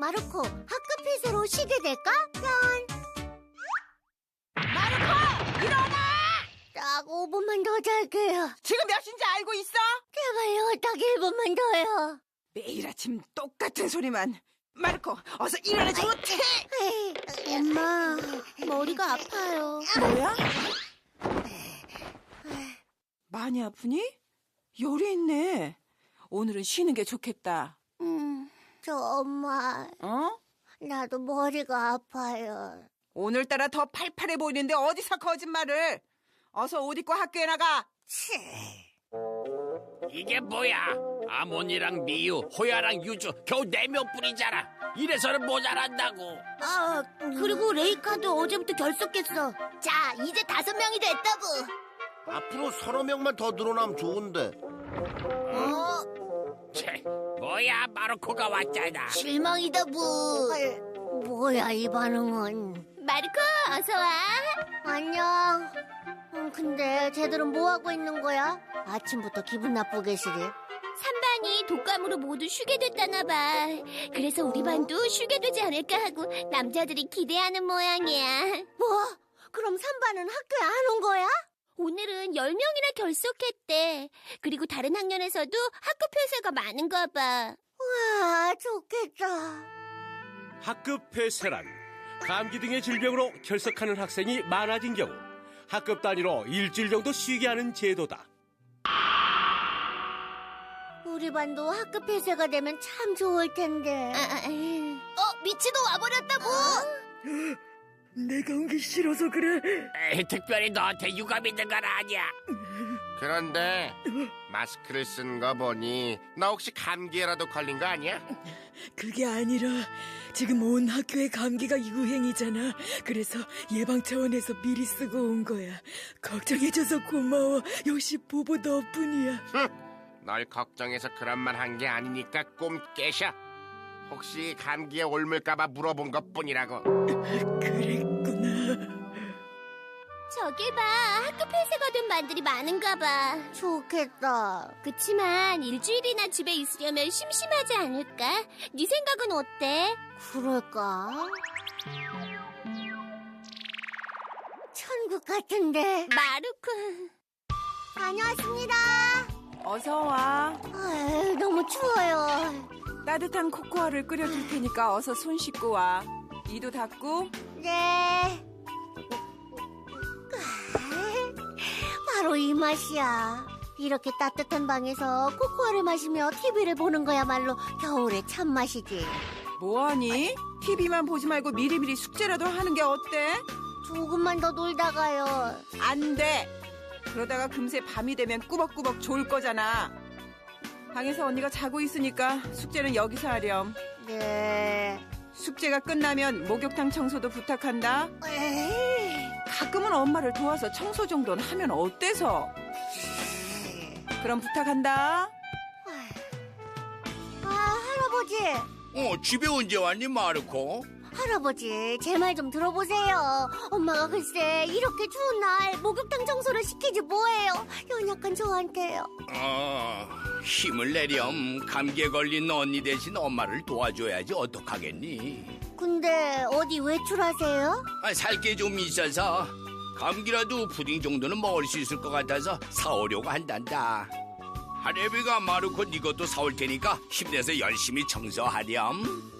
마르코, 학급 폐쇄로 쉬게 될까? 편. 마르코! 일어나! 딱 5분만 더 잘게요. 지금 몇 시인지 알고 있어? 제발요, 딱 1분만 더요. 매일 아침 똑같은 소리만. 마르코, 어서 일어나지 못해! 에이, 엄마, 머리가 아파요. 뭐야? 많이 아프니? 열이 있네. 오늘은 쉬는 게 좋겠다. 음, 저 엄마, 어? 나도 머리가 아파요. 오늘따라 더 팔팔해 보이는데 어디서 거짓말을? 어서 옷 입고 학교에 나가. 이게 뭐야? 아몬이랑 미유, 호야랑 유주 겨우 네 명뿐이잖아. 이래서는 모자란다고. 아, 그리고 레이카도 어제부터 결석했어. 자, 이제 다섯 명이 됐다고. 앞으로 서너 명만 더 늘어나면 좋은데. 어, 채, 뭐야? 마르코가 왔잖아. 실망이다, 부. 뭐야, 이 반응은. 마르코, 어서 와. 안녕. 음, 근데 쟤들은 뭐하고 있는 거야? 아침부터 기분 나쁘게 시리. 3반이 독감으로 모두 쉬게 됐다나 봐. 그래서 우리 반도 쉬게 되지 않을까 하고 남자들이 기대하는 모양이야. 뭐? 그럼 3반은 학교에 안 온 거야? 오늘은 10명이나 결석했대. 그리고 다른 학년에서도 학급 폐쇄가 많은가 봐. 와, 좋겠다. 학급 폐쇄란 감기 등의 질병으로 결석하는 학생이 많아진 경우 학급 단위로 일주일 정도 쉬게 하는 제도다. 우리 반도 학급 폐쇄가 되면 참 좋을 텐데. 아, 아, 아. 어, 미치도 와버렸다고! 내가 온 게 싫어서 그래. 에이, 특별히 너한테 유감 있는 건 아니야. 그런데 마스크를 쓴 거 보니 나 혹시 감기에라도 걸린 거 아니야? 그게 아니라 지금 온 학교에 감기가 유행이잖아. 그래서 예방 차원에서 미리 쓰고 온 거야. 걱정해줘서 고마워. 역시 보보 덕분이야. 널 걱정해서 그런 말 한 게 아니니까 꿈 깨셔. 혹시 감기에 옮을까봐 물어본 것 뿐이라고. 그랬구나. 저기 봐. 학급 폐쇄가 된 반들이 많은가 봐. 좋겠다. 그치만 일주일이나 집에 있으려면 심심하지 않을까? 네 생각은 어때? 그럴까? 천국 같은데. 마루크. 다녀왔습니다. 어서 와. 아유, 너무 추워요. 따뜻한 코코아를 끓여줄 테니까 어서 손 씻고 와. 이도 닦고. 네. 바로 이 맛이야. 이렇게 따뜻한 방에서 코코아를 마시며 TV를 보는 거야말로 겨울의 참맛이지. 뭐하니? TV만 보지 말고 미리미리 숙제라도 하는 게 어때? 조금만 더 놀다가요. 안 돼. 그러다가 금세 밤이 되면 꾸벅꾸벅 졸 거잖아. 방에서 언니가 자고 있으니까 숙제는 여기서 하렴. 네. 숙제가 끝나면 목욕탕 청소도 부탁한다. 에이, 가끔은 엄마를 도와서 청소 정도는 하면 어때서? 그럼 부탁한다. 아, 할아버지. 어, 집에 언제 왔니, 마르코? 할아버지, 제 말 좀 들어보세요. 엄마가 글쎄, 이렇게 추운 날 목욕탕 청소를 시키지 뭐예요. 연약한 저한테요. 어, 힘을 내렴. 감기에 걸린 언니 대신 엄마를 도와줘야지 어떡하겠니? 근데 어디 외출하세요? 아, 살게 좀 있어서 감기라도 푸딩 정도는 먹을 수 있을 것 같아서 사오려고 한단다. 하레비가 마르코 네 것도 사올 테니까 힘내서 열심히 청소하렴.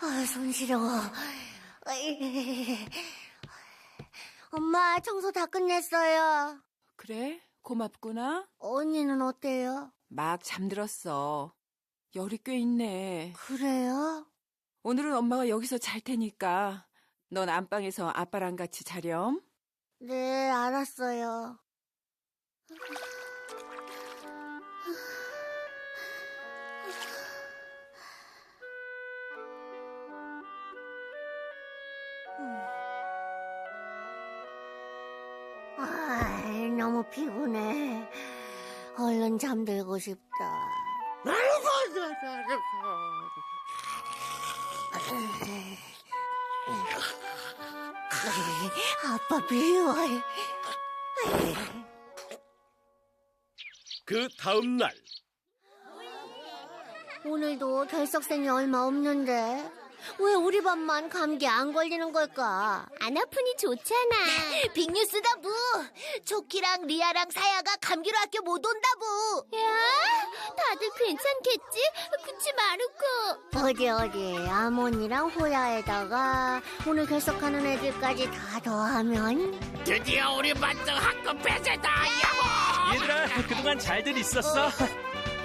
아, 손 시려워. 아이. 엄마, 청소 다 끝냈어요. 그래? 고맙구나. 언니는 어때요? 막 잠들었어. 열이 꽤 있네. 그래요? 오늘은 엄마가 여기서 잘 테니까 넌 안방에서 아빠랑 같이 자렴. 네, 알았어요. 피곤해. 얼른 잠들고 싶다. 아빠 미워. 그 다음 날 오늘도 결석생이 얼마 없는데 왜 우리 반만 감기 안 걸리는 걸까? 안 아프니 좋잖아. 빅뉴스다 부. 초키랑 리아랑 사야가 감기로 학교 못 온다부. 야, 다들 괜찮겠지? 그치, 마루코? 어디 어디 아몬이랑 호야에다가 오늘 결석하는 애들까지 다 더하면 드디어 우리 반도 학급 폐쇄다 야호 얘들아 그동안 잘들 있었어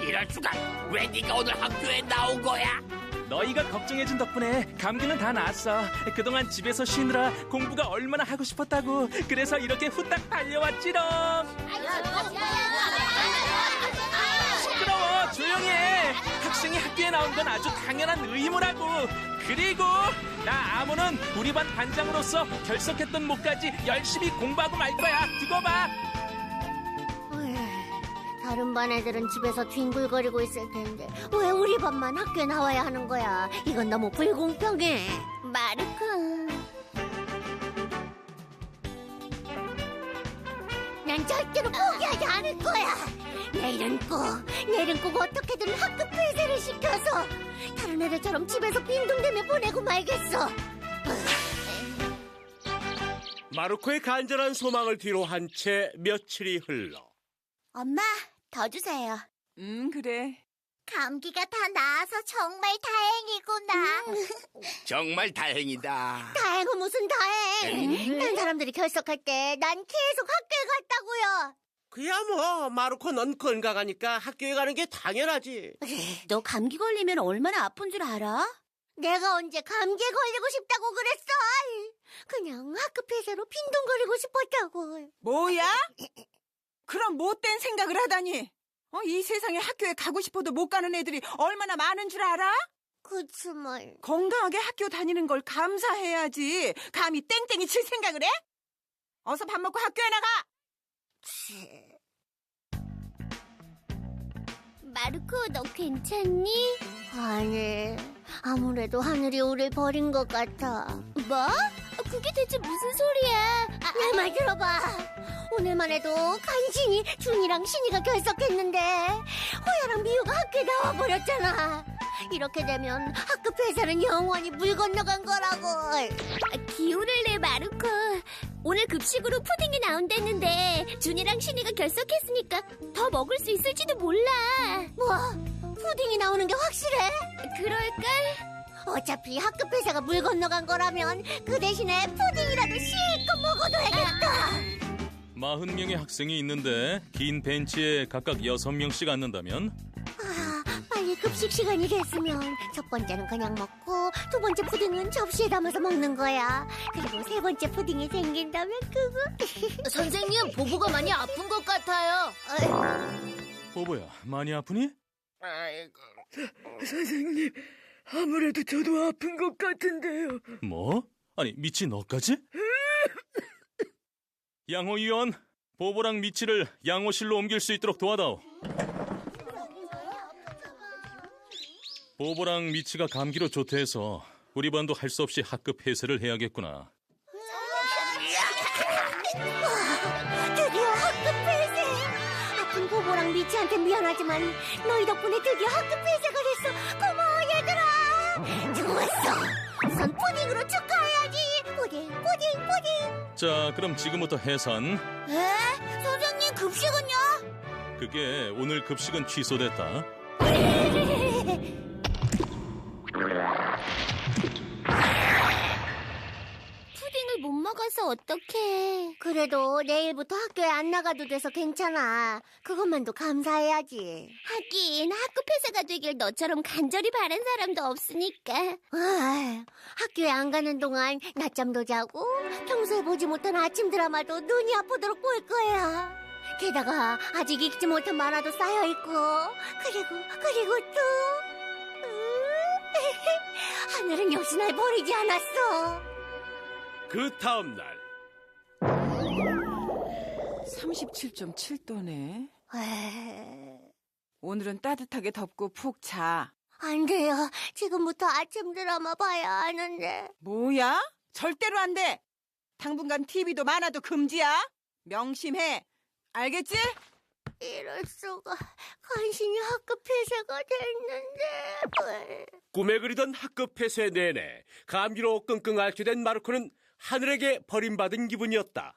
이럴 수가 왜 네가 오늘 학교에 나온 거야 너희가 걱정해준 덕분에 감기는 다 나았어. 그동안 집에서 쉬느라 공부가 얼마나 하고 싶었다고. 그래서 이렇게 후딱 달려왔지롱. 시끄러워. 조용히 해. 학생이 학교에 나온 건 아주 당연한 의무라고. 그리고 나 아무는 우리 반 반장으로서 결석했던 목까지 열심히 공부하고 말 거야. 두고 봐 다른 반 애들은 집에서 뒹굴거리고 있을 텐데 왜 우리 반만 학교에 나와야 하는 거야? 이건 너무 불공평해. 마루코. 난 절대로 포기하지 않을 거야. 내일은 꼭, 내일은 꼭 어떻게든 학급 폐쇄를 시켜서 다른 애들처럼 집에서 빈둥대며 보내고 말겠어. 마루코의 간절한 소망을 뒤로 한 채 며칠이 흘러 엄마, 더 주세요. 음, 그래. 감기가 다 나아서 정말 다행이구나. 정말 다행이다 다행은 무슨 다행? 다른 사람들이 결석할 때 난 계속 학교에 갔다고요. 그야 뭐 마루코 넌 건강하니까 학교에 가는 게 당연하지. 너 감기 걸리면 얼마나 아픈 줄 알아? 내가 언제 감기에 걸리고 싶다고 그랬어? 그냥 학급 폐쇄로 빈둥거리고 싶었다고. 뭐야? 그런 못된 생각을 하다니. 어, 이 세상에 학교에 가고 싶어도 못 가는 애들이 얼마나 많은 줄 알아? 그치만 건강하게 학교 다니는 걸 감사해야지. 감히 땡땡이 칠 생각을 해? 어서 밥 먹고 학교에 나가. 마루코, 너 괜찮니? 아니 아무래도 하늘이 우릴 버린 것 같아. 뭐? 그게 대체 무슨 소리야? 아, 내말 들어봐. 오늘만 해도 간신히 준이랑 신이가 결석했는데 호야랑 미우가 학교에 나와버렸잖아. 이렇게 되면 학급 폐쇄는 영원히 물 건너간 거라고. 아, 기운을 내, 마루코. 오늘 급식으로 푸딩이 나온댔는데 준이랑 신이가 결석했으니까 더 먹을 수 있을지도 몰라. 뭐 푸딩이 나오는 게 확실해? 그럴걸? 어차피 학급 폐쇄가 물 건너간 거라면 그 대신에 푸딩이라도 실컷 먹어도 되겠다. 40명의 학생이 있는데 긴 벤치에 각각 6명씩 앉는다면 아, 빨리 급식 시간이 됐으면 첫 번째는 그냥 먹고 두 번째 푸딩은 접시에 담아서 먹는 거야. 그리고 세 번째 푸딩이 생긴다면 그거. 선생님, 보보가 많이 아픈 것 같아요. 보보야 많이 아프니? 아이고. 선생님, 아무래도 저도 아픈 것 같은데요. 뭐? 아니 미치 너까지? 양호위원 보보랑 미치를 양호실로 옮길 수 있도록 도와다오 보보랑 미치가 감기로 조퇴해서 우리 반도 할 수 없이 학급 폐쇄를 해야겠구나 드디어 학급 폐쇄. 아픈 보보랑 미치한테 미안하지만 너희 덕분에 드디어 학급 폐쇄가 됐어. 고마워 얘들아. 좋았어. 우선 푸딩으로 축 자 그럼 지금부터 해산 에? 선생님 급식은요? 그게 오늘 급식은 취소됐다 푸딩을 못 먹어서 어떡해. 그래도 내일부터 학교에 안 나가도 돼서 괜찮아. 그것만도 감사해야지. 하긴 학급 폐쇄가 되길 너처럼 간절히 바란 사람도 없으니까. 아, 학교에 안 가는 동안 낮잠도 자고 평소에 보지 못한 아침 드라마도 눈이 아프도록 볼 거야. 게다가 아직 읽지 못한 만화도 쌓여 있고 그리고 그리고 또 음, 하늘은 역시 날 버리지 않았어. 그 다음 날 37.7도네. 에이, 오늘은 따뜻하게 덮고 푹 자. 안 돼요. 지금부터 아침 드라마 봐야 하는데. 뭐야? 절대로 안 돼. 당분간 TV도 만화도 금지야. 명심해. 알겠지? 이럴 수가. 간신히 학급 폐쇄가 됐는데. 꿈에 그리던 학급 폐쇄 내내 감기로 끙끙 앓게 된 마르코는 하늘에게 버림받은 기분이었다.